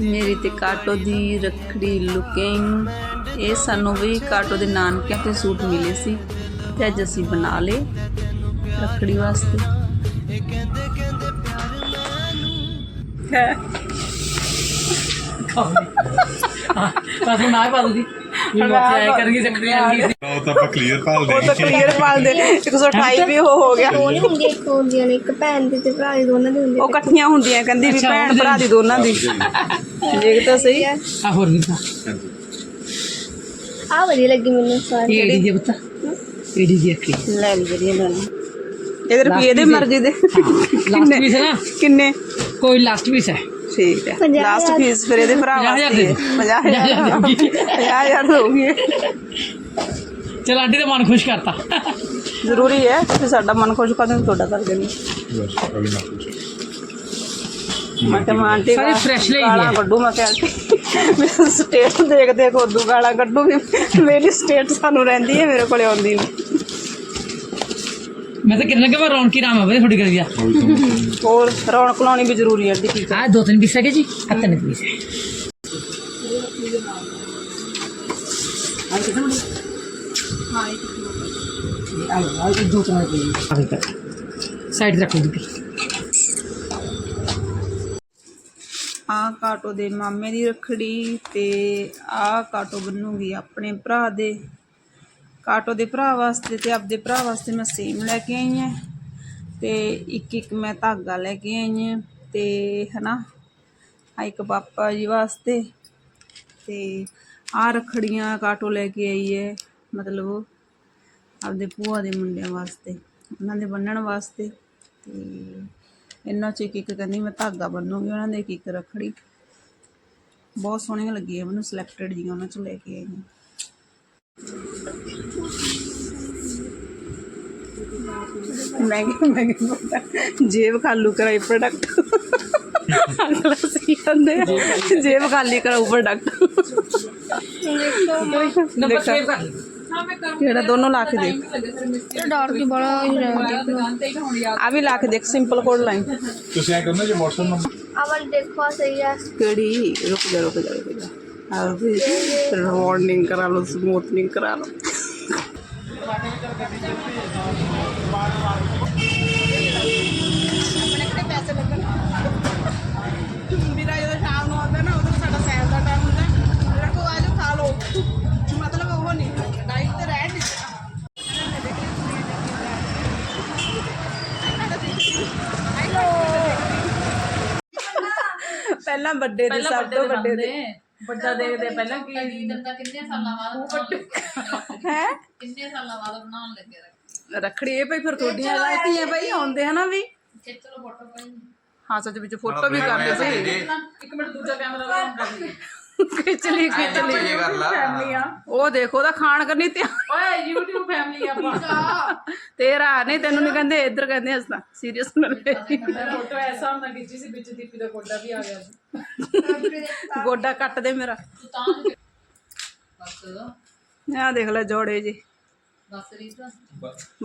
ਮੇਰੀ ਤੇ ਕਾਟੋ ਦੀ ਰੱਖੜੀ ਲੁਕਿੰਗ ਇਹ ਸਾਨੂੰ ਵੀ ਕਾਟੋ ਦੇ ਨਾਨਕਿਆਂ ਤੇ ਸੂਟ ਮਿਲੇ ਸੀ ਤੇ ਅੱਜ ਅਸੀਂ ਬਣਾ ਲਏ ਰੱਖੜੀ ਵਾਸਤੇ ਹੈ ਬਸ ਹੁਣ ਪਾ ਦੂਗੀ ਮੈਂ ਕਰਾਂਗੀ ਚੱਕਰੀ ਆਂਗੀ ਉਹ ਤਾਂ ਆਪਾਂ ਕਲੀਅਰ ਭਾਲਦੇ ਉਹ ਤਾਂ ਕਲੀਅਰ ਪਾਲ ਦੇ 128 ਵੀ ਉਹ ਹੋ ਗਿਆ। ਉਹ ਨਹੀਂ ਹੁੰਦੀਆਂ ਇੱਕ ਹੁੰਦੀਆਂ ਨੇ ਇੱਕ ਭੈਣ ਦੀ ਤੇ ਭਰਾ ਦੀ ਦੋਨਾਂ ਦੀ ਹੁੰਦੀ ਉਹ ਇਕੱਠੀਆਂ ਹੁੰਦੀਆਂ ਕਹਿੰਦੀ ਵੀ ਭੈਣ ਭਰਾ ਦੀ ਦੋਨਾਂ ਦੀ। ਦੇਖ ਤਾਂ ਸਹੀ। ਆ ਹੋਰ ਵੀ ਤਾਂ। ਆ ਵਧੀਆ ਲੱਗੀ ਮੈਨੂੰ ਸਾਰੀ। ਏਡੀ ਦੀ ਬਤਾ ਏਡੀ ਦੀ ਅੱਖੀ। ਲੈ ਲਈ ਜਿਹੜੀ ਲੈ ਲਈ। ਇਹਦੇ ਰੁਪਏ ਦੇ ਮਰਜ਼ੀ ਦੇ। ਲਾਸਟ ਪੀਸ ਹੈ ਨਾ? ਕਿੰਨੇ? ਕੋਈ ਲਾਸਟ ਪੀਸ ਹੈ। ਠੀਕ ਹੈ ਪੰਜਾਹ ਲਾਸਟ ਹਜ਼ਾਰ। ਫੀਸ ਫਿਰ ਇਹਦੇ ਭਰਾ ਪੰਜਾਹ ਹਜ਼ਾਰ ਵਾਸਤੇ। ਦੇ 50000 50000 ਹੋਊਗੀ ਚਲ ਆਂਟੀ ਦਾ ਮਨ ਖੁਸ਼ ਕਰਤਾ। ਜ਼ਰੂਰੀ ਹੈ ਕਿ ਸਾਡਾ ਮਨ ਖੁਸ਼ ਕਰਦੇ ਤੁਹਾਡਾ ਕਰ ਦੇਣੀ। ਬਸ ਅਗਲੀ ਨਾ ਪੁੱਛ ਮੈਂ ਕਿਹਾ ਮੈਂ ਆਂਟੀ ਸਾਰੀ ਗਾ- fresh ਲਈ ਗਾਲਾਂ ਹੈ। ਕੱਢੂ ਮੈਂ ਕਿਹਾ ਆਂਟੀ ਮੈਂ ਸਟੇਟ ਦੇਖ ਦੇਖ ਉਦੋਂ ਗਾਲਾਂ ਕੱਢੂ ਵੀ ਮੇਰੀ ਸਟੇਟ ਸਾਨੂੰ ਰਹਿੰਦੀ ਹੈ ਮੇਰੇ ਕੋਲੇ ਆਉਂਦੀ ਨਹੀਂ। ਮੈਂ ਤਾਂ ਕਿੰਨਾ ਕਿ ਮੈਂ ਰੌਣਕੀ ਰਾਮ ਆਵੇ ਥੋੜੀ ਕਰ ਗਿਆ ਹੋਰ ਰੌਣਕ ਲਾਉਣੀ ਵੀ ਜ਼ਰੂਰੀ ਹੈ ਆਂਟੀ ਕੀ ਆ ਦੋ ਤਿੰਨ ਪੀਸ ਹੈਗੇ ਜੀ ਆ ਤਿੰਨ ਪੀਸ। ਸਾਈਡ ਰੱਖੋ ਜੀ। ਆ ਕਾਟੋ ਦੇ ਮਾਮੇ ਦੀ ਰੱਖੜੀ ਤੇ ਆ ਕਾਟੋ ਬੰਨੂਗੀ ਆਪਣੇ ਭਰਾ ਦੇ। ਕਾਟੋ ਦੇ ਭਰਾ ਵਾਸਤੇ ਤੇ ਆਪਦੇ ਭਰਾ ਵਾਸਤੇ ਮੈਂ ਸੇਮ ਲੈ ਕੇ ਆਈ ਹਾਂ। ਤੇ ਇੱਕ ਇੱਕ ਮੈਂ ਧਾਗਾ ਲੈ ਕੇ ਆਈ ਹਾਂ ਤੇ ਹਨਾ ਆ ਇੱਕ ਪਾਪਾ ਜੀ ਵਾਸਤੇ ਤੇ ਆ ਰੱਖੜੀਆਂ ਕਾਟੋ ਲੈ ਕੇ ਆਈ ਹੈ, ਮਤਲਬ ਆਪਦੇ ਭੂਆ ਦੇ ਮੁੰਡਿਆਂ ਵਾਸਤੇ, ਉਹਨਾਂ ਦੇ ਬੰਨਣ ਵਾਸਤੇ ਤੇ ਇਹਨਾਂ ਚ ਇੱਕ ਇੱਕ ਕਹਿੰਦੀ ਮੈਂ ਧਾਗਾ ਬੰਨੂਗੀ ਉਹਨਾਂ ਦੇ, ਇੱਕ ਇੱਕ ਰੱਖੜੀ। ਬਹੁਤ ਸੋਹਣੀਆਂ ਲੱਗੀਆਂ ਮੈਨੂੰ ਸਿਲੈਕਟਡ ਜੀਆਂ ਉਹਨਾਂ ਚੋਂ ਲੈ ਕੇ ਆਈ ਹਾਂ। ਮਹਿੰਗੇ ਮਹਿੰਗੇ product, ਜੇਬ ਖਾਲੂ ਕਰਾਈ ਪ੍ਰੋਡਕਟ ਅਗਲਾ ਸੀ ਕਹਿੰਦੇ ਆ, ਜੇਬ ਖਾਲੀ ਕਰਾਉ ਪ੍ਰੋਡਕਟ ਨੰਬਰ ਸੇਵ ਕਰ ਲਈ ਕਿਹੜਾ ਦੋਨੋਂ ਲਾ ਕੇ ਦੇਖ ਡਾਰਕ ਹੀ ਬੜਾ ਹੀ ਰਹਿੰਦਾ ਆ ਵੀ ਲਾ ਕੇ ਦੇਖ ਸਿੰਪਲ ਕੋਡ ਲਾਈਨ ਤੁਸੀਂ ਐ ਕਰਨਾ ਜੇ WhatsApp ਨੰਬਰ ਅਵਲ ਦੇਖੋ ਆਹ ਸਹੀ ਹੈ ਕਿਹੜੀ ਰੁਕ ਜਾ ਰੁਕ ਜਾ ਰੁਕ ਜਾ ਆ ਵੀ ਵਾਰਨਿੰਗ ਕਰਾ ਲਓ ਸਮੂਥਨਿੰਗ ਕਰਾ ਲਓ ਮੇਰਾ ਜਦੋਂ ਸ਼ਾਮ ਨੂੰ ਆਉਂਦਾ ਨਾ ਉਦੋਂ ਸਾਡਾ ਸੈਰ ਦਾ ਟਾਈਮ ਹੁੰਦਾ ਰੱਖੋ ਆਜੋ ਖਾ ਲਓ ਮਤਲਬ ਉਹ ਨਹੀਂ ਡਾਈਟ ਤੇ ਰਹਿ ਨਹੀਂ ਪਹਿਲਾਂ ਵੱਡੇ ਦੇ ਸਭ ਤੋਂ ਵੱਡੇ ਦੇ। ਵੱਡਾ ਦੇਖਦੇ ਪਹਿਲਾਂ ਕੀ? ਦੰਦਾ ਕਿੰਨੇ ਸਾਲਾਂ ਬਾਅਦ ਹੈ? ਕਿੰਨੇ ਸਾਲਾਂ ਬਾਅਦ ਬਣਾਉਣ ਲੱਗੇ ਰੱਖ। ਰੱਖੜੀ ਇਹ ਭਾਈ ਫਿਰ ਤੁਹਾਡੀਆਂ ਰਾਇਤੀਆਂ ਭਾਈ ਆਉਂਦੇ ਹਨਾ ਵੀ? ਫੋਟੋ ਪਾਈ। ਹਾਂ ਸੱਚ ਵਿੱਚ ਫੋਟੋ ਵੀ ਕਰਦੇ ਸੀ। ਇੱਕ ਮਿੰਟ ਦੂਜਾ ਕੈਮਰਾ ਆਨ ਕਰ ਲਈ ਖਿੱਚ ਲਈ। ਖਿੱਚ ਲਈ ਫੈਮਲੀਆਂ। ਉਹ ਦੇਖੋ ਉਹਦਾ ਖਾਣ ਕਰਨੀ ਤੇ ਓਏ YouTube ਫੈਮਲੀ ਆਪਾਂ। ਤੇਰਾ ਨਹੀਂ ਤੈਨੂੰ ਨਹੀਂ ਕਹਿੰਦੇ ਇੱਧਰ ਕਹਿੰਦੇ ਹਸਤਾ ਸੀਰੀਅਸ ਨਾ ਲੈ ਫੋਟੋ ਐਸਾ ਹੁੰਦਾ ਖਿੱਚੀ ਸੀ ਵਿੱਚ ਦੀਪੀ ਦਾ ਗੋਡਾ ਵੀ ਆ ਗਿਆ ਸੀ। ਗੋਡਾ ਕੱਟ ਦੇ ਮੇਰਾ। ਤੂੰ ਤਾਂ ਬਸ। ਆਹ ਦੇਖ ਲੈ ਜੋੜੇ ਜੀ। ਬਸ ਰੀਤ।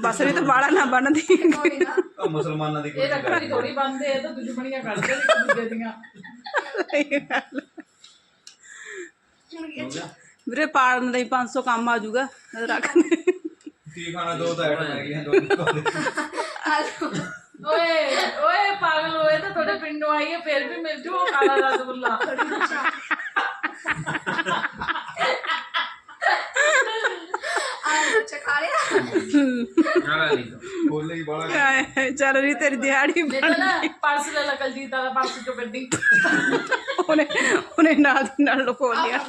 ਬਸ। ਨਹੀਂ ਤਾਂ ਬਾਲਾ ਨਾ ਬਣਦੀ। ਮੁਸਲਮਾਨਾਂ ਦੀ ਇਹ ਰੱਖੜੀ ਥੋੜੀ ਬੰਦੇ ਇਹ ਤਾਂ ਦੁਸ਼ਮਣੀਆਂ ਕਰਦੇ ਨੇ ਦੂਜੇ ਦੀਆਂ। ਵੀਰੇ ਪਾੜਨ ਲਈ 500 ਕੰਮ ਆ ਜਾਊਗਾ ਰੱਖ ਕੀ ਖਾਣਾ ਦੋ ਤਾਂ ਐਡ ਗਈਆਂ ਦੋ ਓਏ ਓਏ ਪਾਗਲ ਹੋਏ ਤਾਂ ਤੁਹਾਡੇ ਪਿੰਡੋਂ ਆਈ ਹੈ ਫਿਰ ਵੀ ਮਿਲ ਜੂ ਉਹ ਕਾਲਾ ਰਸਗੁੱਲਾ। ਚਖਾ ਲਿਆ? ਬੋਲੇ ਹੀ ਬਾਲਾ ਚੱਲ ਰਹੀ ਤੇਰੀ ਦਿਹਾੜੀ ਨਹੀਂ ਤਾਂ ਨਾ ਪਰਸ ਲੈ ਲਾ ਕਲਜੀਤ ਦਾ ਪਰਸ ਚੋਂ ਗੱਡੀ ਉਹਨੇ ਉਹਨੇ ਨਾਲ ਦੀ ਨਾਲ ਲੁਕੋ ਲਿਆ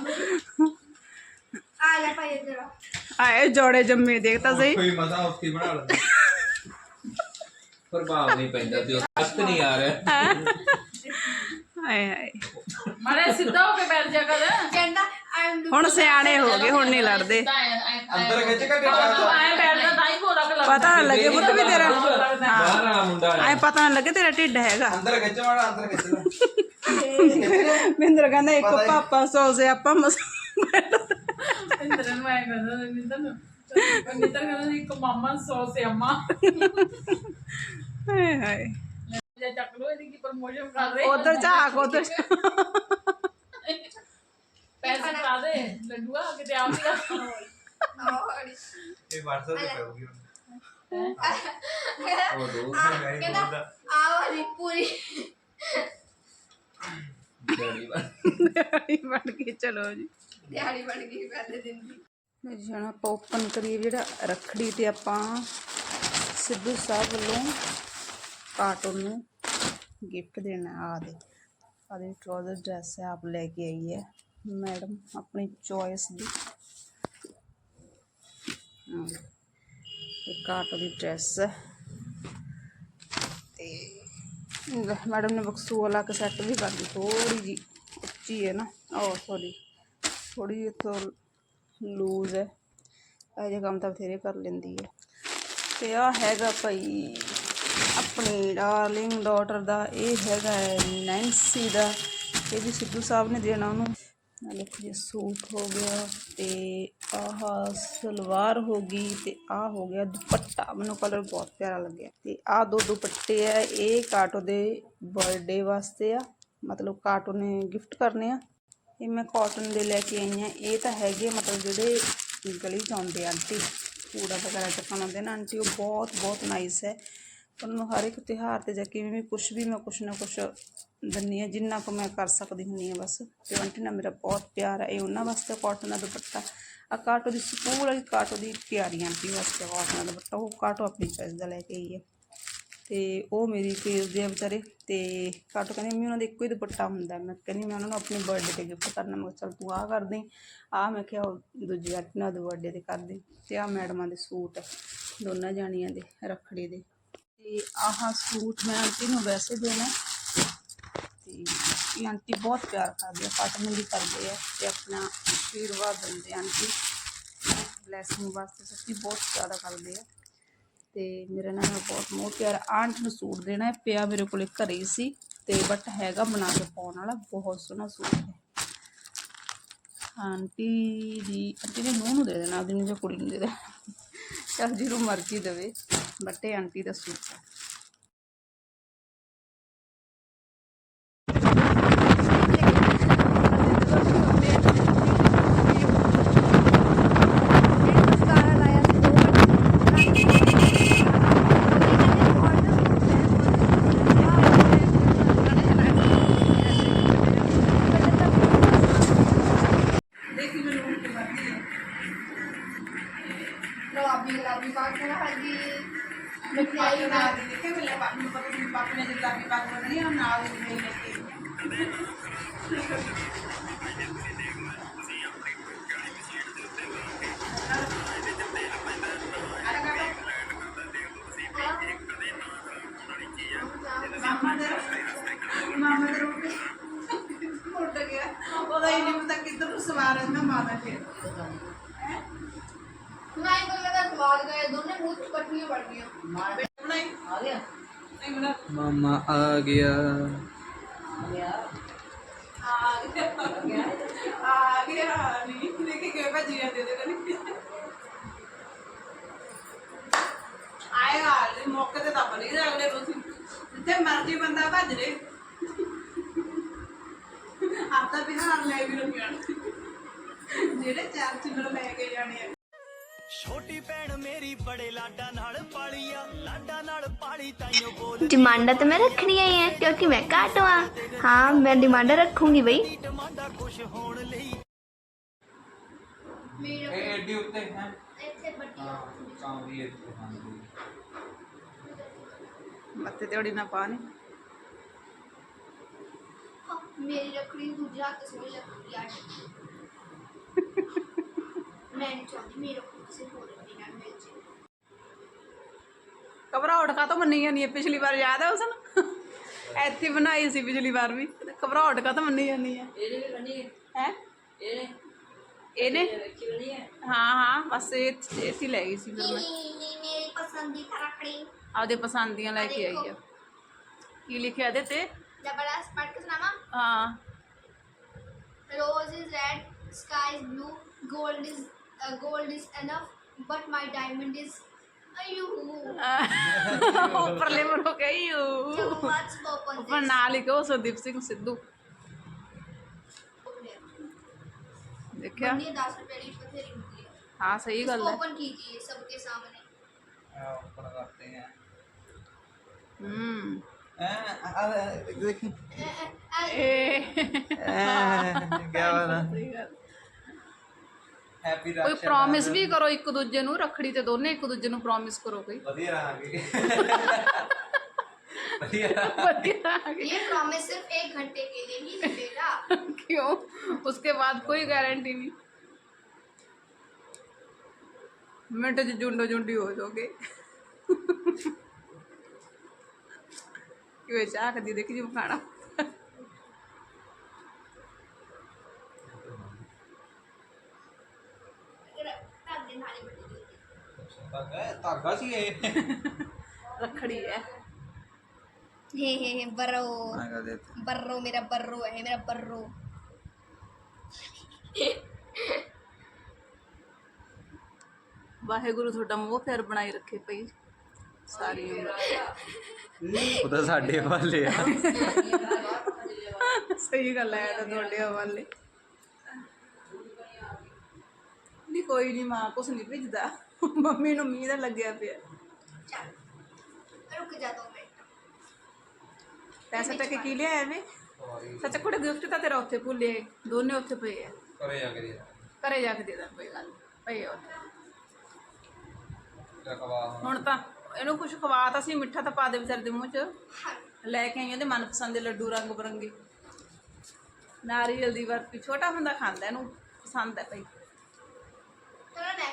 ਆ ਲੈ ਭਾਈ ਜਰਾ ਆਏ ਜੋੜੇ ਜੰਮੇ ਦੇਖ ਤਾਂ ਸਹੀ। ਕੋਈ ਮਜ਼ਾ ਉਸਕੀ ਬਣਾ ਲੈ ਪ੍ਰਭਾਵ ਨਹੀਂ ਪੈਂਦਾ ਤੇ ਹੱਥ ਨਹੀਂ ਆ ਰਿਹਾ। ਆਏ ਹਾਏ ਮਾਰੇ ਸਿੱਧਾ ਹੋ ਕੇ ਬੈਠ ਜਾ ਕਰ। ਕਹਿੰਦਾ ਹੁਣ ਸਿਆਣੇ ਹੋ ਗਏ ਹੁਣ ਨਹੀਂ ਲੜਦੇ। ਅੰਦਰ ਖਿੱਚ ਕੇ ਕਿਹੜਾ ਆਏ ਬੈਠਦਾ ਤਾਂ ਹੀ ਭੋਰਾ ਕਿ ਪਤਾ ਨਾ ਲੱਗੇ ਪੁੱਤ ਵੀ ਤੇਰਾ ਬਾਹਰ ਵਾਲਾ ਮੁੰਡਾ ਆਏ ਪਤਾ ਨਾ ਲੱਗੇ ਤੇਰਾ ਢਿੱਡ ਹੈਗਾ। ਅੰਦਰ ਖਿੱਚ ਵਾਲਾ ਅੰਦਰ ਖਿੱਚ ਲੈ। ਮਹਿੰਦਰ ਕਹਿੰਦਾ ਇੱਕ ਪਾਪਾ ਸੌ ਸੇ ਆਪਾਂ ਮਸ ਇੰਦਰ ਨੂੰ ਆਏ ਕਹਿੰਦਾ ਨਿੰਦਰ ਨੂੰ। ਨਿੰਦਰ ਕਹਿੰਦਾ ਸੀ, ਇੱਕ ਮਾਮਾ ਸੌ ਸੇ ਅੰਮਾ। ਹਾਏ ਹਾਏ। ਜੇ ਚੱਕ ਲੋ ਇਹਦੀ ਕੀ ਪ੍ਰਮੋਸ਼ਨ ਕਰ ਰਹੇ। ਉਧਰ ਝਾਕ ਉਧਰ ਦੇ ਲੱਡੂਆ ਕਿਤੇ ਆਪ ਹੀ ਰੱਖ ਇਹ WhatsApp ਤੇ ਪਾਉਗੀ ਉਹ ਦੋ ਮੈਂ ਹੀ ਬੋਲਦਾ ਆ ਵਾਲੀ ਪੂਰੀ। ਡੈਡੀ ਵਾ ਦਿਹਾੜੀ ਬਣ ਕੇ ਚਲੋ ਜੀ। ਦਿਹਾੜੀ ਬਣ ਗਈ ਪਹਿਲੇ ਦਿਨ ਦੀ। ਮੈਂ ਜੀ ਹੁਣ ਆਪਾਂ ਓਪਨ ਕਰੀਏ ਜਿਹੜਾ ਰੱਖੜੀ ਤੇ ਆਪਾਂ ਸਿੱਧੂ ਸਾਹਿਬ ਵੱਲੋਂ ਕਾਰਟੂਨ ਨੂੰ ਗਿਫਟ ਦੇਣਾ ਆ ਦੇ ਆ ਦੇ ਟਰੋਜ਼ਰ ਡਰੈਸ ਹੈ ਆਪ ਲੈ ਕੇ ਆਈ ਹੈ। ਮੈਡਮ, ਆਪਣੀ ਚੋਇਸ ਦੀ। ਹਾਂ। ਇਹ ਦੀ ਡਰੈਸ। ਹੈ ਤੇ ਮੈਡਮ ਨੇ ਬਕਸੂ ਵਾਲਾ ਕੇ ਸੈੱਟ ਵੀ ਕਰ ਦਿੱਤੀ ਥੋੜੀ ਜੀ ਉੱਚੀ ਹੈ ਨਾ। ਉਹ ਸੌਰੀ ਥੋੜੀ ਜਿਹੀ ਇੱਥੋਂ ਲੂਜ਼ ਹੈ। ਇਹ ਜਿਹੇ ਕੰਮ ਤਾਂ ਬਥੇਰੇ ਕਰ ਲੈਂਦੀ ਹੈ। ਤੇ ਆ ਹੈਗਾ ਭਾਈ ਆਪਣੀ ਡਾਰਲਿੰਗ ਡਾਟਰ ਦਾ। ਇਹ ਹੈਗਾ ਨੈਂਸੀ ਦਾ। ਇਹ ਵੀ ਸਿੱਧੂ ਸਾਹਿਬ ਨੇ ਦੇਣਾ ਉਹਨੂੰ। ਆਹ ਦੇਖੋ ਜੀ ਸੂਟ ਹੋ ਗਿਆ ਤੇ ਆਹ ਸਲਵਾਰ ਹੋ ਗਈ ਤੇ ਆਹ ਹੋ ਗਿਆ ਦੁਪੱਟਾ। ਮੈਨੂੰ ਕਲਰ ਬਹੁਤ ਪਿਆਰਾ ਲੱਗਿਆ। ਤੇ ਆਹ ਦੋ ਦੁਪੱਟੇ ਆ, ਇਹ ਕਾਟੋ ਦੇ ਬਰਥਡੇ ਵਾਸਤੇ ਆ। ਮਤਲਬ ਕਾਟੋ ਨੇ ਗਿਫਟ ਕਰਨੇ ਆ। ਇਹ ਮੈਂ ਕਾਟਨ ਦੇ ਲੈ ਕੇ ਆਈ ਹਾਂ ਇਹ ਤਾਂ ਹੈਗੇ ਆ ਮਤਲਬ ਜਿਹੜੇ ਗਲੀ 'ਚ ਆਉਂਦੇ ਆ ਆਂਟੀ। ਕੂੜਾ ਵਗੈਰਾ ਚੱਕਣ ਆਉਂਦੇ ਨਾ। ਆਂਟੀ, ਉਹ ਬਹੁਤ ਬਹੁਤ ਨਾਈਸ ਹੈ। ਉਹਨਾਂ ਨੂੰ ਹਰ ਇੱਕ ਤਿਉਹਾਰ ਤੇ ਜਾਂ ਕਿਵੇਂ ਵੀ ਕੁਝ ਵੀ ਮੈਂ ਕੁਛ ਨਾ ਕੁਛ ਦਿੰਦੀ ਹਾਂ, ਜਿੰਨਾ ਕੁ ਮੈਂ ਕਰ ਸਕਦੀ ਹੁੰਦੀ ਹਾਂ ਬਸ। ਤੇ ਆਂਟੀ ਨਾਲ ਮੇਰਾ ਬਹੁਤ ਪਿਆਰ ਹੈ, ਇਹ ਉਹਨਾਂ ਵਾਸਤੇ ਕਾਟਨ ਦਾ ਦੁਪੱਟਾ। ਆ ਕਾਟੋ ਦੀ ਸਕੂਲ ਵਾਲੀ ਕਾਟੋ ਦੀ ਪਿਆਰੀ ਆਂਟੀ ਵਾਸਤੇ ਕਾਟਨ ਦਾ ਦੁਪੱਟਾ, ਉਹ ਕਾਟੋ ਆਪਣੀ ਚੋਇਸ ਦਾ ਲੈ ਕੇ ਆਈ ਹੈ। ਤੇ ਉਹ ਮੇਰੀ ਭੇਜਦੇ ਆ ਵਿਚਾਰੇ, ਤੇ ਕਾਟੋ ਕਹਿੰਦੇ ਮੈਂ ਉਹਨਾਂ ਦਾ ਇੱਕੋ ਹੀ ਦੁਪੱਟਾ ਹੁੰਦਾ ਮੈਂ ਕਹਿੰਦੀ, ਮੈਂ ਉਹਨਾਂ ਨੂੰ ਆਪਣੇ ਬਰਥਡੇ ਤੇ ਗਿਫਟ ਕਰਨਾ। ਮੈਂ ਕਿਹਾ, ਚੱਲ ਤੂੰ ਆਹ ਕਰ ਦੇ। ਆਹ ਮੈਂ ਕਿਹਾ, ਉਹ ਦੂਜੀ ਆਂਟੀ ਨਾਲ ਬਰਥਡੇ ਤੇ ਕਰ ਦੇ। ਤੇ ਆਹ ਮੈਡਮਾਂ ਦੇ ਸੂਟ ਦੋਨਾਂ ਜਾਣੀਆਂ ਦੇ, ਰੱਖੜੀ ਦੇ। ਤੇ ਆਹ ਸੂਟ ਮੈਂ ਆਂਟੀ ਨੂੰ ਵੈਸੇ ਦੇਣਾ ਤੇ ਆਂਟੀ ਬਹੁਤ ਪਿਆਰ ਕਰਦੇ ਆ ਕਾਟਨ ਕਰਦੇ ਆ ਤੇ ਆਪਣਾ ਆਸ਼ੀਰਵਾਦ ਦਿੰਦੇ ਆਂਟੀ। ਬਲੈਸਿੰਗ ਵਾਸਤੇ ਸੱਚੀ ਬਹੁਤ ਜ਼ਿਆਦਾ ਕਰਦੇ ਆ। ਤੇ ਮੇਰੇ ਨਾਲ ਬਹੁਤ ਮੋਹ ਪਿਆਰ ਆਂਟ ਨੂੰ ਸੂਟ ਦੇਣਾ ਹੈ, ਪਿਆ ਮੇਰੇ ਕੋਲੇ ਘਰੇ ਹੀ ਸੀ ਤੇ ਬਟ ਹੈਗਾ ਬਣਾ ਕੇ ਪਾਉਣ ਵਾਲਾ, ਬਹੁਤ ਸੋਹਣਾ ਸੂਟ ਹੈ। ਆਂਟੀ ਦੀ, ਆਂਟੀ ਦੇ ਨੂੰਹ ਨੂੰ ਦੇ ਦੇਣਾ ਆਪਣੀ ਨੂੰ ਜਾਂ ਕੁੜੀ ਨੂੰ ਦੇ ਦੇਣਾ। ਚਲ ਜਿਹਨੂੰ ਮਰਜ਼ੀ ਦੇਵੇ ਬਟ ਇਹ ਆਂਟੀ ਦਾ ਸੂਟ ਹੈ। ਆਏਗਾ ਇਹ ਮੌਕੇ ਤੇ ਤਾਂ ਬਣੀ ਜਾ ਅਗਲੇ ਰੋਜ਼ ਜਿੱਥੇ ਮਰਜੀ ਬੰਦਾ ਭੱਜ ਲੇ ਆਪਦਾ ਬਿਹਾਰ ਲੈ ਵੀ ਰੁਕਿਆ ਜਿਹੜੇ ਚਾਰ ਚਿੰਨ੍ਹ ਲੈ ਕੇ ਜਾਣੇ ਆ ਛੋਟੀ ਭੈਣ ਮੇਰੀ ਬੜੇ ਲਾਡਾ ਨਾਲ ਪਾਲੀ ਆ ਲਾਡਾ ਨਾਲ ਪਾਲੀ ਤਾਈਓ ਬੋਲ डिमांडा तो मैं रखनी ही है क्योंकि मैं काटो हाँ हाँ मैं डिमांडा रखूंगी भाई ਡਿਮਾਂਡਾਂ ਖੁਸ਼ ਹੋਣ ਲਈ ਇਹ ਐਡੀ ਉੱਤੇ ਹੈ ਇੱਥੇ ਵੱਡੀ ਹਾਂ ਕਾਂਵਰੀ ਇੱਥੇ ਹਾਂ ਮੱਥੇ ਤੇ ਉੜੀ ਨਾ। ਪਾਣੀ ਮੇਰੀ ਰੱਖੜੀ ਦੂਜੇ ਹੱਥ ਸੋਈ ਲੱਗਦੀ ਆ। ਮੈਂ ਨਹੀਂ ਚਾਹੁੰਦੀ ਮੇਰੀ ਰੱਖੜੀ ਕਿਸੇ ਹੋਰ ਦੇ ਨਾਲ ਮਿਲ ਜੇ। ਘਬਰਾਹਟ ਕਾ ਤੋਂ ਮੰਨੀ ਜਾਨੀ ਹੈ ਪਿਛਲੀ ਵਾਰ ਯਾਦ ਹੈ ਉਸ ਨੂੰ? ਇੱਥੇ ਬਣਾਈ ਸੀ ਪਿਛਲੀ ਵਾਰ ਵੀ। ਘਬਰਾਹਟ ਕਾ ਤੋਂ ਮੰਨੀ ਜਾਨੀ ਹੈ ਇਹਦੇ ਵੀ ਬਣੀ ਹੈ? ਇਹਨੇ? ਇਹਨੇ? ਰੱਖੀ ਬਣੀ ਹੈ ਹਾਂ ਹਾਂ ਬਸ ਇਹ ਹੀ ਲੈ ਗਈ ਸੀ ਫਿਰ ਮੈਂ। ਮੇਰੀ ਪਸੰਦੀਦਾ ਰੱਖੜੀ ਆਪਦੇ ਪਸੰਦ ਦੀਆਂ ਲੈ ਕੇ ਆਈ ਆ ਕੀ ਲਿਖਿਆ ਇਹਦੇ ਤੇ ਜ਼ਬਰਦਸਤ ਪੜ੍ਹ ਕੇ ਸੁਣਾਵਾਂ ਹਾਂ Rose is red, sky is blue, gold is uh, gold is enough, but my diamond is you. ਉੱਪਰਲੇ ਮਰੋ ਕਹੀ Too much purpose. ਉੱਪਰ ਨਾਂ ਲਿਖੋ ਸੰਦੀਪ ਸਿੰਘ ਸਿੱਧੂ देखा ये दस रुपए की बथेरी होती है हाँ सही गल है ओपन कीजिए सबके सामने ऊपर करते हैं हम्म देखी ए क्या बना सही गल हैप्पी ਕੋਈ ਪ੍ਰੋਮਿਸ ਵੀ ਕਰੋ ਇੱਕ ਦੂਜੇ ਨੂੰ ਰੱਖੜੀ ਤੇ ਦੋਨੇ ਇੱਕ ਦੂਜੇ ਨੂੰ ਪ੍ਰੋਮਿਸ ਕਰੋ ਕੋਈ ਵਧੀਆ ਰਹਾਂਗੇ ਵਧੀਆ ਵਧੀਆ ये प्रॉमिस सिर्फ एक घंटे के लिए ही मिलेगा क्यों उसके बाद कोई गारंटी नहीं मिनट च जुंडो जुंडी हो जाओगे ਕਿਵੇਂ ਚਾਹ ਕਦੀ ਦੇਖੀ ਜੀ ਖਾਣਾ धागे नाले बने होते ਧਾਗਾ ਧਾਗਾ ਸੀ ਇਹ ਰੱਖੜੀ ਹੈ हे हे हे बर्रो ਮੈਂ ਕਹ ਦੇ बर्रो मेरा बर्रो है मेरा बर्रो ਵਾਹਿਗੁਰੂ ਤੁਹਾਡਾ ਮੋਹ ਪਿਆਰ ਬਣਾਈ ਰੱਖੇ ਪਈ ਸਾਰੀ ਉਮਰ। ਸਾਡੇ ਵਾਲੇ ਆ। ਸਹੀ ਗੱਲ ਹੈ ਤਾਂ ਤੁਹਾਡੇ ਵਾਲੇ ਨਹੀਂ ਕੋਈ ਨਹੀਂ ਮਾਂ ਕੁਛ ਨਹੀਂ ਭੇਜਦਾ। ਮੰਮੀ ਨੂੰ ਮੀਂਹ ਦਾ ਲੱਗਿਆ ਪਿਆ। ਰੁਕ ਜਾ ਦੋ ਪੈਸਾ ਟੱਕੇ ਕੀ ਲਿਆ ਐਵੇਂ ਸੱਚ ਕੋੜਾ ਗਿਫਟ ਤਾਂ ਤੇਰਾ ਉੱਥੇ ਭੁੱਲੇ ਦੋਨੇ ਉੱਥੇ ਪਏ ਆ। ਘਰੇ ਜਾ ਕੇ ਦੇ ਘਰੇ ਜਾ ਕੇ ਦੇ ਦਾਂ ਕੋਈ ਗੱਲ ਪਏ ਉੱਥੇ। ਹੁਣ ਤਾਂ ਇਹਨੂੰ ਕੁਝ ਖਵਾਤਾ ਸੀ ਮਿੱਠਾ ਤਾਂ ਪਾ ਦੇ ਵਿਚਾਰੇ ਦੇ ਮੂੰਹ 'ਚ। ਲੈ ਕੇ ਆਈ ਉਹਦੇ ਮਨਪਸੰਦ ਦੇ ਲੱਡੂ ਰੰਗ ਬਰੰਗੇ। ਨਾਰੀਅਲ ਦੀ ਬਰਫੀ ਛੋਟਾ ਹੁੰਦਾ ਖਾਂਦਾ ਇਹਨੂੰ ਪਸੰਦ ਹੈ ਭਾਈ। ਚਲੋ ਲੈ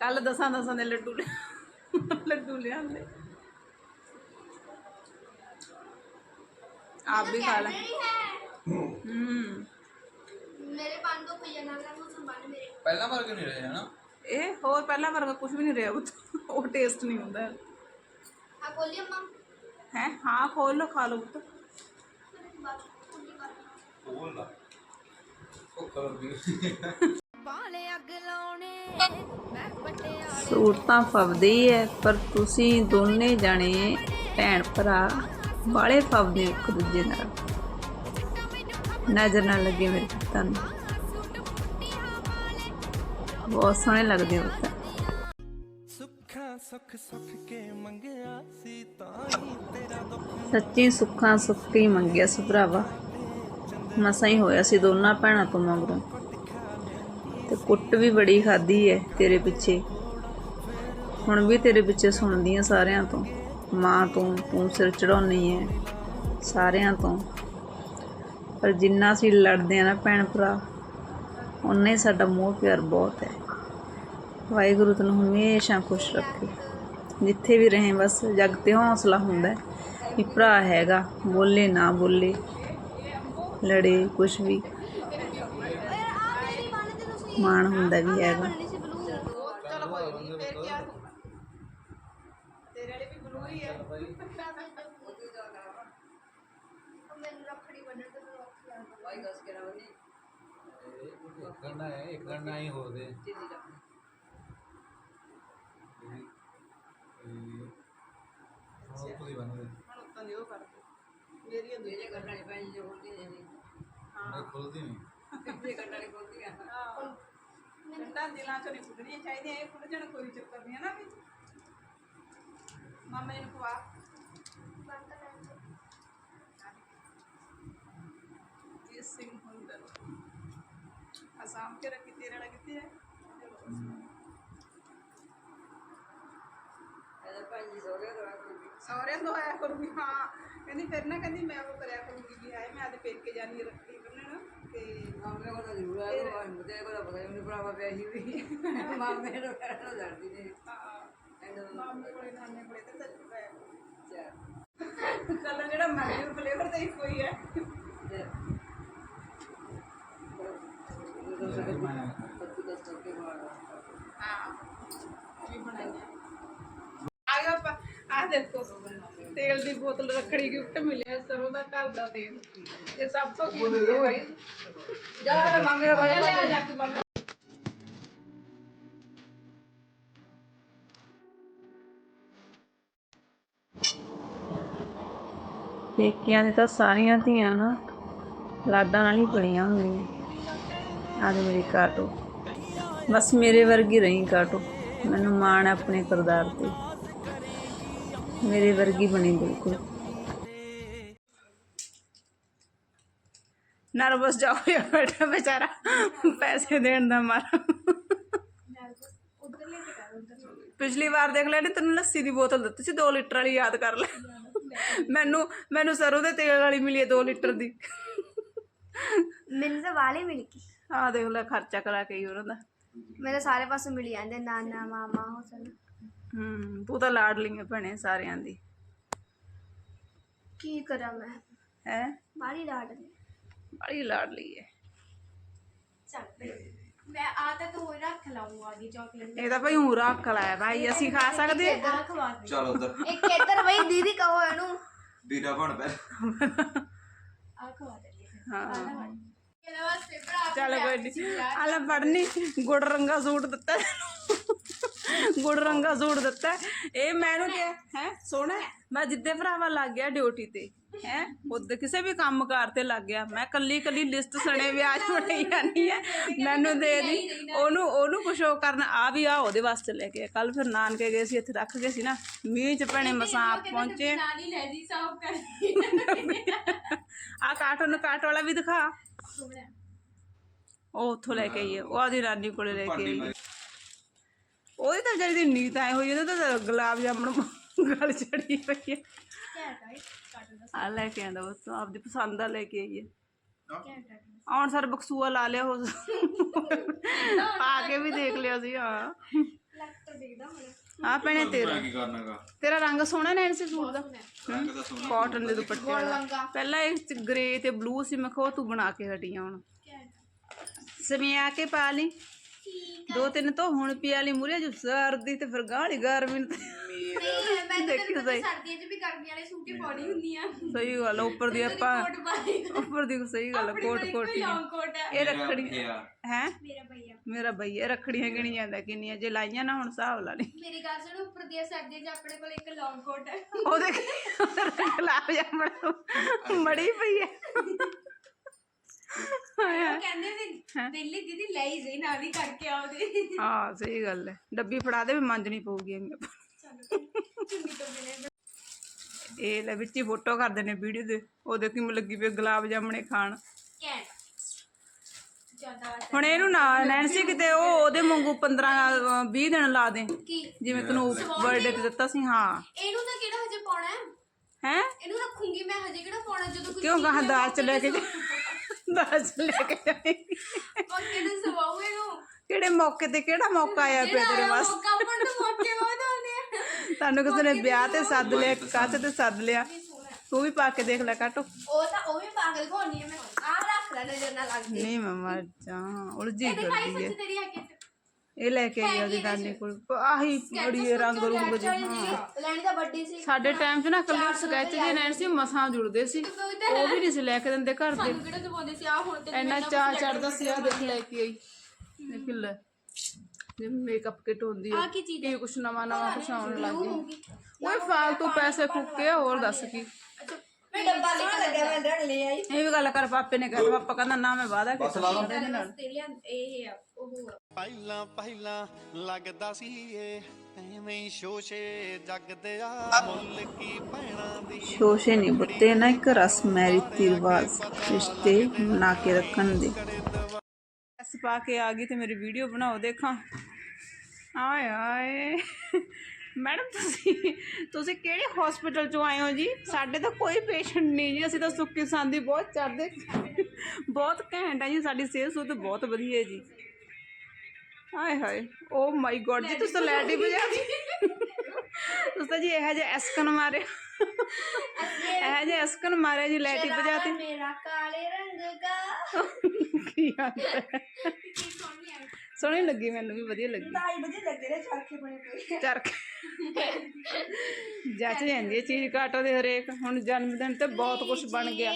ਕੱਲ ਦਸਾਂ ਦਸਾਂ ਦੇ ਲੱਡੂ ਲੱਡੂ ਲਿਆਂਦੇ। ਆਪ ਵੀ ਖਾ ਲੈ। ਹੂੰ। ਮੇਰੇ ਪੰਜ ਦੋ ਖਜ਼ਾਨਾ ਨਾਲ ਸੰਭਾਲ ਮੇਰੇ ਪਹਿਲਾਂ ਵਰਗੇ ਨਹੀਂ ਰਹੇ ਹਨਾ? ਇਹ ਹੋਰ ਪਹਿਲਾਂ ਵਰਗਾ ਕੁਝ ਵੀ ਨਹੀਂ ਰਿਹਾ ਪੁੱਤ। ਉਹ ਟੇਸਟ ਨਹੀਂ ਹੁੰਦਾ। ਆ ਖੋਲੀ ਅੰਮਾ। ਹੈ? ਹਾਂ ਖੋਲ ਲੋ ਖਾ ਲੋ। ਪੁੱਤ ਸੂਟ ਤਾਂ ਫਬਦੀ ਹੈ ਪਰ ਤੁਸੀਂ ਦੋਨੇ ਜਾਣੇ ਭੈਣ ਭਰਾ ਬਾਲੇ ਫਬਦੇ ਇੱਕ ਦੂਜੇ ਨਾਲ। ਨਜ਼ਰ ਨਾ ਲੱਗੇ ਮੇਰੇ ਪੁੱਤਾਂ ਬਹੁਤ ਸੋਹਣੇ ਲੱਗਦੇ ਹੋ ਤਾਂ ਸੀ ਸੱਚੀ ਸੁੱਖਾਂ ਸੁੱਖ ਹੀ ਮੰਗਿਆ ਸੀ ਭਰਾਵਾ। ਮਸਾਂ ਹੀ ਹੋਇਆ ਸੀ ਦੋਨਾਂ ਭੈਣਾਂ ਤੋਂ ਮਗਰੋਂ। ਤੇ ਕੁੱਟ ਵੀ ਬੜੀ ਖਾਦੀ ਹੈ ਤੇਰੇ ਪਿੱਛੇ। ਹੁਣ ਵੀ ਤੇਰੇ ਪਿੱਛੇ ਸੁਣਦੀ ਆ ਸਾਰਿਆਂ ਤੋਂ। ਮਾਂ ਤੋਂ ਤੂੰ ਸਿਰ ਚੜਾਉਣੀ ਹੈ ਸਾਰਿਆਂ ਤੋਂ। ਪਰ ਜਿੰਨਾ ਅਸੀਂ ਲੜਦੇ ਆ ਨਾ ਭੈਣ ਭਰਾ ਉਨਾ ਹੀ ਸਾਡਾ ਮੋਹ ਪਿਆਰ ਬਹੁਤ ਹੈ। ਵਾਹਿਗੁਰੂ ਤੈਨੂੰ ਹਮੇਸ਼ਾ ਖੁਸ਼ ਰੱਖੇ। ਜਿੱਥੇ ਵੀ ਰਹੇ ਬਸ ਜਗ ਤੇ ਹੌਸਲਾ ਹੁੰਦਾ ਹੈ ਵੀ ਭਰਾ ਹੈਗਾ, ਬੋਲੇ ਨਾ ਬੋਲੇ, ਲੜੇ ਕੁਛ ਵੀ। ਮਾਣ ਹੁੰਦਾ ਵੀ ਹੈਗਾ। ਹੁਣ ਉਤਾਂ ਦੀ ਉਹ ਕਰ ਮੇਰੀ ਮੇਰੇ ਕੰਨਾਂ ਦੇ ਪੈਣ ਜੋ ਹੁੰਦੀ ਹੈ। ਜੀ ਮੈਂ ਖੁੱਲਦੀ ਨਹੀਂ। ਮੇਰੇ ਕੰਨਾਂ ਦੇ ਖੋਲਦੀ ਆ ਠੰਡਾ ਦਿਲਾਂ ਚੋਂ ਨਹੀਂ ਫੁੱਟਣੀਆਂ ਚਾਹੀਦੀਆਂ ਇਹ ਫੁੱਟ ਜਾਣ ਕੋਈ ਚੱਕਰ ਨਹੀਂ ਹੈ ਨਾ ਵੀ। ਮਾਮਾ ਜੀ ਨੂੰ ਖਵਾ। ਜੀਤ ਸਿੰਘ ਅਸਾਮ ਕੇ ਰੱਖੀ ਤੇਰੇ ਵਾਲਾ ਕਿੱਥੇ ਹੈ? ਜੀ ਸਹੁਰਿਆਂ ਤੋਂ ਆਇਆ ਕਰੂਗੀ ਹਾਂ। ਕਹਿੰਦੀ ਫਿਰ ਨਾ ਕਹਿੰਦੀ ਮੈਂ ਉਹ ਕਰਿਆ ਕਰੂਗੀ ਵੀ ਹਾਏ ਮੈਂ ਆਦੇ ਪੇਕੇ ਜਾਣੀ ਹੈ ਰੱਖੜੀ ਬੰਨਣ। ਤੇ ਮਾਮੇ ਕੋਲ ਜ਼ਰੂਰ ਆਇਆ ਉਹ ਮੁੰਡੇ ਕੋਲ ਪਤਾ ਹੀ ਨਹੀਂ ਭਰਾਵਾ ਪਿਆ ਸੀ ਵੀ। ਮਾਮੇ ਨੂੰ ਕਹਿਣਾ ਲੜਦੀ ਨੇ ਐਂਡ ਮਾਮੇ ਕੋਲੇ ਨਾਨੇ ਕੋਲੇ ਤੇ ਸੱਚ ਪਿਆ। ਚਾ ਕਲਰ ਜਿਹੜਾ ਮਰਜ਼ੀ ਫਲੇਵਰ ਤਾਂ ਇੱਕੋ ਹੀ ਹੈ ਤੇ ਉਹ ਤਾਂ ਸਭ ਕੁਝ ਦੱਸ ਕੇ ਮਾਰਦਾ ਹਾਂ ਵੀ ਬਣਾਈਆਂ ਆ ਦੇਖੋ ਤੇਲ ਦੀ ਬੋਤਲ ਰੱਖੜੀ ਗਿਫਟ ਮਿਲਿਆ ਸਰੋਂ ਦਾ ਘਰ ਦਾ ਤੇਲ। ਇਹ ਸਭ ਤੋਂ ਕੀਮਤੀ ਹੈ ਭਾਈ। ਜਾ ਮਾਮੇ ਦਾ ਭਾਈ। ਲੈ ਜਾ ਕੇ ਮੰਮਾ ਪੇਕਿਆਂ ਦੇ ਤਾਂ ਸਾਰੀਆਂ ਧੀਆਂ ਨਾ ਲਾਡਾਂ ਨਾਲ ਹੀ ਪਲੀਆਂ ਹੁੰਦੀਆਂ। ਆਦੇ ਮੇਰੀ ਕਾਟੋ। ਬਸ ਮੇਰੇ ਵਰਗੀ ਰਹੀ ਕਾਟੋ। ਮੈਨੂੰ ਮਾਣ ਹੈ ਆਪਣੇ ਕਿਰਦਾਰ ਤੇ। ਮੇਰੇ ਵਰਗੀ ਬਣੀ ਬਿਲਕੁਲ। ਨਰਵਸ ਜਾ ਹੋਇਆ ਬੈਠਾ ਵਿਚਾਰਾ। ਪੈਸੇ ਦੇਣ ਦਾ ਮਾਰਾ। ਪਿਛਲੀ ਵਾਰ ਦੇਖ ਲੈਣੀ ਤੈਨੂੰ ਲੱਸੀ ਦੀ ਬੋਤਲ ਦਿੱਤੀ ਸੀ 2 ਲੀਟਰ ਵਾਲੀ, ਯਾਦ ਕਰ ਲੈ। ਮੈਨੂੰ ਮੈਨੂੰ ਸਰੋਂ ਦੇ ਤੇਲ ਵਾਲੀ ਮਿਲੀ ਹੈ 2 ਲੀਟਰ ਦੀ। ਮੈਨੂੰ ਤਾਂ ਵਾਲੇ ਮਿਲ ਗਈ ਆਹ ਦੇਖ ਲੈ ਖਰਚਾ ਕਰਾ ਕੇ ਹੀ ਉਹਨਾਂ ਦਾ। ਮੇਰੇ ਸਾਰੇ ਪਾਸੋਂ ਮਿਲ ਜਾਂਦੇ ਨਾਨਾ ਮਾਮਾ ਹੋ ਸਨ ਹੂੰ ਤੂੰ ਤਾਂ ਲਾਡਲੀ ਹੈ ਭੈਣੇ ਸਾਰਿਆਂ ਦੀ। ਕੀ ਕਰਾਂ ਮੈਂ? ਹੈ? ਬਾਲੀ ਲਾਡ ਦੇ ਬੜੀ ਲਾਡਲੀ ਹੈ ਮੈਂ ਆ ਤਾਂ ਤੂੰ ਰੱਖ ਲਾਉਂਗਾ ਚਾਕਲੇਟ ਇਹ ਤਾਂ ਭਾਈ ਹੂੰ ਰੱਖ ਲਾਇਆ ਭਾਈ ਅਸੀਂ ਖਾ ਸਕਦੇ ਹਾਂ। ਆ ਖਵਾ ਦੇ ਚਲ ਉਧਰ। ਇੱਕ ਇੱਧਰ ਬਈ ਦੀਦੀ ਕਹੋ ਇਹਨੂੰ। ਵੀਰਾ ਬਣ ਪੈ ਆ ਖਵਾ ਦੇ ਹਾਂ। ਇਹਦੇ ਵਾਸਤੇ ਭਰਾ ਚੱਲ ਕੋਈ ਨਹੀਂ ਆਲਾ ਪੜਨੀ ਗੁੜ ਰੰਗਾ ਸੂਟ ਦਿੱਤਾ। ਗੁੜ ਰੰਗਾ ਸੂਟ ਦਿੱਤਾ। ਇਹ ਮੈਨੂੰ ਕਿਹਾ ਹੈ? ਸੋਹਣਾ। ਮੈਂ ਜਿੱਦੇ ਭਰਾਵਾ ਲੱਗ ਗਿਆ ਡਿਊਟੀ ਤੇ ਹੈ ਉਹਦੇ ਕਿਸੇ ਵੀ ਕੰਮ ਕਾਰ ਤੇ ਲੱਗ ਗਿਆ। ਮੈਂ ਕੱਲੀ ਕੱਲੀ ਲਿਸਟ ਸਣੇ ਵਿਆਜ ਬਣਾਈ ਜਾਨੀ ਹੈ ਮੈਨੂੰ ਦੇ ਦੀ। ਉਹਨੂੰ ਉਹਨੂੰ ਕੁਛ ਉਹ ਕਰਨ ਆ ਵੀ ਆ ਉਹਦੇ ਵਾਸਤੇ ਲੈ ਕੇ ਕੱਲ ਫਿਰ ਨਾਨਕੇ ਗਏ ਸੀ ਇੱਥੇ ਰੱਖ ਗਏ ਸੀ ਨਾ। ਮੀਂਹ ਚ ਭੈਣੇ ਮਸਾਂ ਆਪ ਪਹੁੰਚੇ। ਆ ਕਾਟਨ ਕਾਟ ਵਾਲਾ ਵੀ ਦਿਖਾ। ਉਹ ਉੱਥੋਂ ਲੈ ਕੇ ਆਈ ਹੈ। ਉਹ ਆਦੀ ਨਾਨੀ ਕੋਲੇ ਲੈ ਕੇ ਆਈ ਹੈ। ਉਹਦੀ ਤਾਂ ਜਿਹੜੀ ਦੀ ਨੀਤ ਆਈ ਹੋਈ ਉਹਦੇ ਤਾਂ ਗੁਲਾਬ ਜਾਮਣ ਗਲ ਚੜੀ ਪਈ ਹੈ। ਆ ਲੈ ਕੇ ਆਂਦਾ ਉਹ ਤਾਂ ਆਪਦੀ ਪਸੰਦ ਦਾ ਲੈ ਕੇ ਆਈ ਹੈ। ਆਉਣ ਸਰ ਬਕਸੂਆ ਲਾ ਲਿਆ ਉਹ ਪਾ ਕੇ ਵੀ ਦੇਖ ਲਿਆ ਸੀ ਹਾਂ। ਆ ਭੈਣੇ ਤੇਰਾ। ਕੀ ਕਰਨਾਗਾ ਤੇਰਾ ਰੰਗ ਸੋਹਣਾ ਨੈਣ ਸੀ ਸੂਟ ਦਾ? ਕਾਟਨ ਦੇ ਦੁਪੱਟੇ ਵਾਲਾ। ਪਹਿਲਾਂ ਇਹ ਗ੍ਰੇ ਤੇ ਬਲੂ ਸੀ ਮੈਂ ਕਿਹਾ ਉਹ ਤੂੰ ਬਣਾ ਕੇ ਹਟੀ ਆ ਹੁਣ। ਸਮਿਆ ਕੇ ਪਾ ਲਈ। ਦੋ ਤਿੰਨ ਤੋਂ ਹੁਣ ਪਿਆ ਲਈ ਮੁਰੇ ਜੋ ਸਰਦੀ ਤੇ ਫਿਰ ਗਾਲੀ ਗਰਮੀ ਨੂੰ ਤੇ- ਨਹੀਂ ਮੈਂ ਤਾਂ ਦੇਖੀ ਤੈਨੂੰ ਸਹੀ। ਪਤਾ ਸਰਦੀਆਂ 'ਚ ਵੀ ਗਰਮੀਆਂ ਵਾਲੇ ਸੂਟ ਹੀ ਪਾਉਣੀ ਹੁੰਦੀ ਆ ਸਹੀ ਗੱਲ ਆ, ਉੱਪਰ ਦੀ ਆਪਾਂ ਕੋਟ ਪਾਈ ਉੱਪਰ ਦੀ ਸਹੀ ਗੱਲ ਆ, ਕੋਟ ਕੋਟ ਹੀ ਆ। ਲੌਂਗ ਕੋਟ ਹੈ ਇਹ ਰੱਖੜੀ। ਹੈ? ਮੇਰਾ ਭਈਆ। ਮੇਰਾ ਭਈਆ ਰੱਖੜੀਆਂ ਗਿਣੀ ਜਾਂਦਾ ਕਿੰਨੀਆਂ? ਜੇ ਲਾਈਆਂ ਨਾ ਹੁਣ ਹਿਸਾਬ ਲਾ ਲਈ। ਮੇਰੀ ਗੱਲ ਸੁਣ ਉੱਪਰ ਦੀਆਂ ਸਰਦੀਆਂ 'ਚ ਆਪਣੇ ਕੋਲ ਇੱਕ ਲੌਂਗ ਕੋਟ ਹੈ ਉਹਦੇ ਖਿਲਾਫ ਜਾ ਮੜੀ ਪਈ ਹੈ ਉਹ ਕਹਿੰਦੇ ਵੀ ਦਿੱਲੀ ਦੀਦੀ ਲੈ ਹੀ ਜਾਈ ਨਾਲ ਹੀ ਕਰਕੇ ਆਉਦੇ ਹਾਂ ਸਹੀ ਗੱਲ ਹੈ। ਡੱਬੀ ਫੜਾ ਦੇ ਵੀ ਮੰਜਣੀ ਪਊਗੀ ਐਵੇਂ। ਚੁੰਨੀ ਤੋਂ ਬਿਨੇ ਇਹ ਲੈ ਵਿੱਚ ਹੀ ਫੋਟੋ ਕਰਦੇ ਨੇ ਵੀਡੀਓ ਦੇ। ਉਹ ਦੇਖੀ ਮੈਂ ਲੱਗੀ ਪਈ ਗੁਲਾਬ ਜਾਮਣੇ ਖਾਣ। ਕੈਂਟ। ਜ਼ਿਆਦਾ ਹੁਣ ਇਹਨੂੰ ਨਾ ਨੈਂਸੀ ਕਿਤੇ ਉਹ ਉਹਦੇ ਵਾਂਗੂ 15 ਅਹ, 20 ਦਿਨ ਲਾ ਦੇ। ਕੀ? ਜਿਵੇਂ ਤੈਨੂੰ ਬਰਥਡੇ ਤੇ ਦਿੱਤਾ ਸੀ ਹਾਂ। ਇਹਨੂੰ ਤਾਂ ਕਿਹੜਾ ਹਜੇ ਪਾਉਣਾ ਹੈ? ਹੈ? ਇਹਨੂੰ ਰੱਖੂੰਗੀ ਮੈਂ ਹਜੇ ਕਿਹੜਾ ਪਾਉਣਾ? ਜਦੋਂ ਕੋਈ ਕਿਉਂ ਗਾਹ ਦਾਲ ਚ ਲੈ ਕੇ ਦਾਲ ਚ ਲੈ ਕੇ ਜਾਏਂਗੀ। ਪੱਕੇ ਨੂੰ ਸਵਾਉ ਇਹਨੂੰ ਕਿਹੜੇ ਮੌਕੇ ਤੇ ਕਿਹੜਾ ਮੌਕਾ ਆਇਆ ਪਿਆ ਤੇਰੇ ਵਾਸਤੇ ਮੌਕਾ ਆਪਾਂ ਨੂੰ ਮੌਕੇ ਬਹੁਤ ਆਉਂਦੇ ਆ ਤੁਹਾਨੂੰ ਕਿਸੇ ਨੇ ਵਿਆਹ ਤੇ ਸੱਦ ਲਿਆ ਕਾਤੇ ਤੇ ਸੱਦ ਲਿਆ ਤੂੰ ਵੀ ਪਾ ਕੇ ਦੇਖ ਲੈ ਕਾਟੋ ਉਹ ਤਾਂ ਉਹ ਵੀ ਪਾਗਲ ਕੋਣੀ ਹੈ ਮੈਂ ਆ ਰੱਖ ਲੈ ਨਜ਼ਰ ਨਾ ਲੱਗ ਜੇ ਨਹੀਂ ਮਮਾ ਜਾ ਉਲਝੀ ਇਹ ਦਿਖਾਈ ਕਰਦੀ ਹੈ ਸੱਚ ਤੇਰੀ ਹੱਕੇ ਚ ਇਹ ਲੈ ਕੇ ਆਈ ਉਹਦੀ ਨਾਨੀ ਕੋਲ। ਆਹੀ ਬੜੀ ਇਹ ਰੰਗ ਰੂੰਗ ਜਿਹੇ। ਹਾਂ। ਲੈਣੀ ਤਾਂ ਵੱਡੀ ਸੀ। ਸਾਡੇ ਟਾਈਮ 'ਚ ਨਾ ਕੱਲੇ ਸਕੈਚ ਦੇ ਨੈਣ ਸੀ ਮਸਾਂ ਜੁੜਦੇ ਸੀ। ਉਹ ਵੀ ਨਹੀਂ ਸੀ ਲੈ ਕੇ ਦਿੰਦੇ ਘਰ ਦੇ। ਕਿਹੜਾ ਦਵਾਉਂਦੇ ਸੀ? ਆ ਹੁਣ ਤੇ ਇੰਨਾ ਚਾਹ ਚੜਦਾ ਸੀ ਆ। ਦੇਖ ਲੈ ਕੇ ਆਈ। ਦੇਖ ਲੈ। ਜੇ ਮੇਕਅਪ ਕਿਟ ਹੁੰਦੀ ਹੈ ਆਹ ਕੀ ਚੀਜ਼ ਕੀ ਕੁਛ ਨਵਾਂ ਨਵਾਂ ਕੁਛ ਆਉਣ ਲੱਗ ਗਿਆ ਓਏ ਫਾਲਤੂ ਪੈਸੇ ਫੁੱਕੇ ਹੋਰ ਦੱਸ ਕੀ। ਮੈਂ ਡੱਬਾ ਲੈ ਕੇ ਲੱਗਿਆ ਮੈਂ ਰੜ ਲੈ ਆਈ। ਇਹ ਵੀ ਗੱਲ ਕਰ ਪਾਪੇ ਨੇ ਕਿਹਾ ਪਾਪਾ ਕਹਿੰਦਾ ਨਾ ਮੈਂ ਵਾਦਾ ਕੀਤਾ ਇਹਦੇ ਨਾਲ। ਤੇ ਲਿਆ ਇਹ ਆ ਉਹ ਆ। ਪਹਿਲਾਂ ਪਹਿਲਾਂ ਲੱਗਦਾ ਸੀ ਇਹ ਐਵੇਂ ਹੀ ਸ਼ੋਸ਼ੇ ਜਗਦੇ ਆ। ਮੁੱਲ ਕੀ ਭੈਣਾਂ ਦੀ ਸ਼ੋਸ਼ੇ ਨਹੀਂ ਬੁੱਤੇ ਨਾ ਇੱਕ ਰਸਮ ਹੈ ਰੀਤੀ ਰਿਵਾਜ ਰਿਸ਼ਤੇ ਬਣਾ ਕੇ ਰੱਖਣ ਦੇ। ਐਸ ਪਾ ਕੇ ਆ ਗਈ ਤੇ ਮੇਰੀ ਵੀਡੀਓ ਬਣਾਓ ਦੇਖਾਂ। ਆਏ ਆਏ। ਮੈਡਮ ਤੁਸੀਂ ਤੁਸੀਂ ਕਿਹੜੇ ਹਸਪੀਟਲ ਚੋਂ ਆਏ ਹੋ ਜੀ? ਸਾਡੇ ਤਾਂ ਕੋਈ ਪੇਸ਼ੈਂਟ ਨਹੀਂ ਜੀ ਅਸੀਂ ਤਾਂ ਸੁੱਕੀ ਸਾਂਦੀ ਬਹੁਤ ਚੜਦੇ ਬਹੁਤ ਘੈਂਟ ਹੈ ਜੀ ਸਾਡੀ ਸਿਹਤ ਸੁਧ ਬਹੁਤ ਵਧੀਆ ਹੈ ਜੀ। ਹਾਏ ਹਾਏ ਓ ਮਾਈ ਗੋਡ ਜੀ ਤੁਸੀਂ ਹੀ ਵਜਾ ਤੁਸੀਂ ਤਾਂ ਜੀ ਇਹ ਜਿਹਾ ਐਸਕਨ ਮਾਰਿਆ ਇਹ ਜਿਹਾ ਐਸਕਨ ਮਾਰਿਆ ਜੀ ਲੈਟ ਹੀ ਵਜਾਤੀ ਮੇਰਾ ਕਾਲੇ ਰੰਗ ਦਾ। ਕੀ ਆਂਦਾ ਸੋਹਣੀ ਲੱਗੀ ਮੈਨੂੰ ਵੀ ਵਧੀਆ ਲੱਗੀ। ਢਾਈ ਵਜੇ ਲੱਗੇ ਨੇ ਚਰਖੇ ਬਣੇ ਪਏ। ਚਰਖ। ਜੱਚ ਜਾਂਦੀ ਹੈ ਚੀਜ਼ ਕਾਟੋ ਦੇ ਹਰੇਕ ਹੁਣ ਜਨਮ ਦਿਨ ਤੇ ਬਹੁਤ ਕੁਝ ਬਣ ਗਿਆ।